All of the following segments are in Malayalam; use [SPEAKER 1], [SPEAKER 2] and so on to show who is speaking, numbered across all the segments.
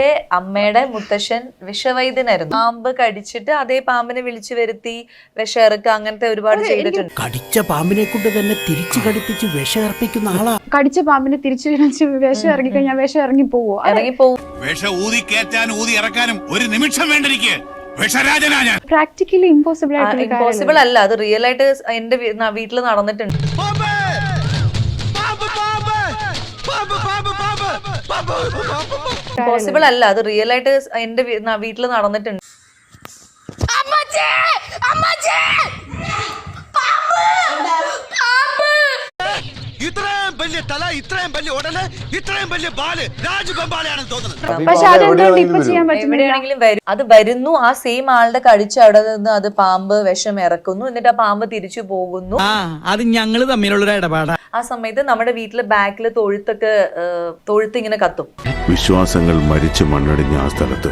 [SPEAKER 1] എന്റെ അമ്മയുടെ മുത്തശ്ശൻ വിഷവൈദ്യനായിരുന്നു. പാമ്പ് കടിച്ചിട്ട് അതേ പാമ്പിനെ വിളിച്ചു വരുത്തി വിഷയിറക്കുക അങ്ങനത്തെ ഒരുപാട് ചെയ്തിട്ടുണ്ട്.
[SPEAKER 2] കടിച്ച പാമ്പിനെ കൊണ്ട് തന്നെ തിരിച്ചു കടിപ്പിച്ച് വിഷയർപ്പിക്കുന്ന ആളാ.
[SPEAKER 3] കടിച്ച പാമ്പിനെ തിരിച്ചു വിളിച്ച് വിഷം ഇറങ്ങി കഴിഞ്ഞാൽ വിഷം ഇറങ്ങി പോവോ
[SPEAKER 1] പോകും
[SPEAKER 4] വിഷം ഊതി കയറ്റാനും ഊതി ഇറക്കാനും ഒരു നിമിഷം വേണ്ടിരിക്കേ. വിഷരാജനാ ഞാൻ.
[SPEAKER 3] പ്രാക്ടിക്കലി ഇമ്പോസിബിൾ
[SPEAKER 1] ഇമ്പോസിബിൾ അല്ല അത് റിയൽ ആയിട്ട് എന്റെ വീട്ടിൽ നടന്നിട്ടുണ്ട്. ഇമ്പോസിബിൾ അല്ല അത് റിയൽ ആയിട്ട് എന്റെ വീട്ടിൽ നടന്നിട്ടുണ്ട്.
[SPEAKER 5] ഇത്രയും വലിയ തല ഇത്രയും വലിയ ഉടൽ ഇത്രയും വലിയ ബാൽ തോന്നുന്നത്
[SPEAKER 1] അത് വരുന്നു ആ സെയിം ആളുടെ കഴിച്ച് അവിടെ നിന്ന് അത് പാമ്പ് വിഷം ഇറക്കുന്നു എന്നിട്ട് ആ പാമ്പ് തിരിച്ചു പോകുന്നു.
[SPEAKER 2] ആ അത് ഞങ്ങൾ തമ്മിലുള്ള ഇടപാടാ.
[SPEAKER 1] ആ സമയത്ത് നമ്മുടെ വീട്ടിലെ ബാക്കിൽ തൊഴുത്തൊക്കെ തൊഴുത്ത് ഇങ്ങനെ കത്തും.
[SPEAKER 6] വിശ്വാസങ്ങൾ മരിച്ചു മണ്ണടിഞ്ഞ ആ സ്ഥലത്ത്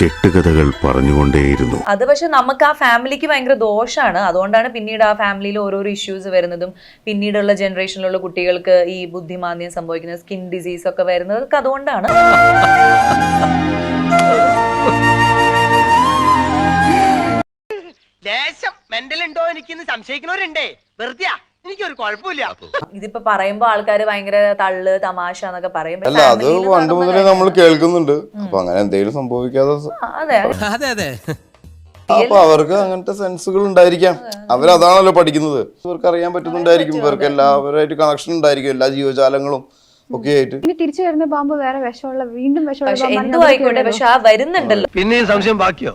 [SPEAKER 6] കെട്ടുകഥകൾ പറഞ്ഞുകൊണ്ടേയിരുന്നു.
[SPEAKER 1] അത് പക്ഷെ നമുക്ക് ആ ഫാമിലിക്ക് ഭയങ്കര ദോഷമാണ് അതുകൊണ്ടാണ് പിന്നീട് ആ ഫാമിലിയിൽ ഓരോരോ ഇഷ്യൂസ് വരുന്നതും പിന്നീടുള്ള ജനറേഷനിലുള്ള കുട്ടികൾക്ക് ഈ ബുദ്ധിമാന്ദ്യം സംഭവിക്കുന്ന സ്കിൻ ഡിസീസ് ഒക്കെ വരുന്നത് അതുകൊണ്ടാണ്.
[SPEAKER 7] ദേശം മെന്റൽ ഉണ്ടോ എനിക്ക് സംശയിക്കുന്നവരുണ്ടേ? വെറുതെയാ. എനിക്കൊരു കുഴപ്പമില്ല.
[SPEAKER 1] ഇതിപ്പോ പറയുമ്പോ ആൾക്കാർ ഭയങ്കര തള്ള് തമാശ എന്നൊക്കെ പറയും. പക്ഷെ
[SPEAKER 8] അല്ല അത് പണ്ട് മുതലേ നമ്മൾ കേൾക്കുന്നുണ്ട്. അപ്പൊ അങ്ങനെ എന്തെങ്കിലും സംഭവിക്കാതെ
[SPEAKER 1] അതെ.
[SPEAKER 2] അതെ അതെ.
[SPEAKER 8] അപ്പൊ അവർക്ക് അങ്ങനത്തെ സെൻസുകൾ ഉണ്ടായിരിക്കാം. അവരതാണല്ലോ പഠിക്കുന്നത്. ഇവർക്ക് അറിയാൻ പറ്റുന്നുണ്ടായിരിക്കും. ഇവർക്ക് എല്ലാവരുമായിട്ട് കണക്ഷൻ ഉണ്ടായിരിക്കും. എല്ലാ ജീവജാലങ്ങളും ഒക്കെ ആയിട്ട്.
[SPEAKER 3] ഇനി തിരിച്ചു വരുന്ന പാമ്പ് വേറെ വിഷമുള്ള വീണ്ടും വിഷമുള്ള
[SPEAKER 1] എന്തു ആയിക്കോട്ടെ. പക്ഷെ ആ വരുന്നുണ്ടല്ലോ.
[SPEAKER 7] പിന്നെ സംശയം ബാക്കിയോ?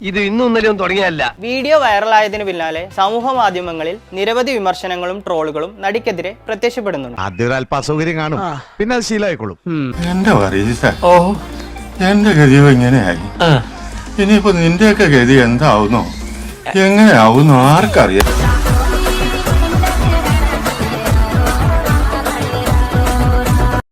[SPEAKER 7] ഇത് ഇന്നും ഇന്നലെയും തുടങ്ങിയല്ല
[SPEAKER 9] വീഡിയോ വൈറലായതിനു പിന്നാലെ സമൂഹ മാധ്യമങ്ങളിൽ നിരവധി വിമർശനങ്ങളും ട്രോളുകളും നടിക്കെതിരെ പ്രത്യക്ഷപ്പെടുന്നുണ്ട്.
[SPEAKER 5] ആദ്യം ഒരു അല്പ അസൗകര്യം കാണും പിന്നെ അത് ശീലമായിക്കോളും.
[SPEAKER 10] എന്റെ ഓ എന്റെ ഗതി ഇങ്ങനെയായി. ഇനിയിപ്പോ നിന്റെയൊക്കെ ഗതി എന്താവുന്നോ? എങ്ങനെയാവുന്നോ? ആർക്കറിയാം.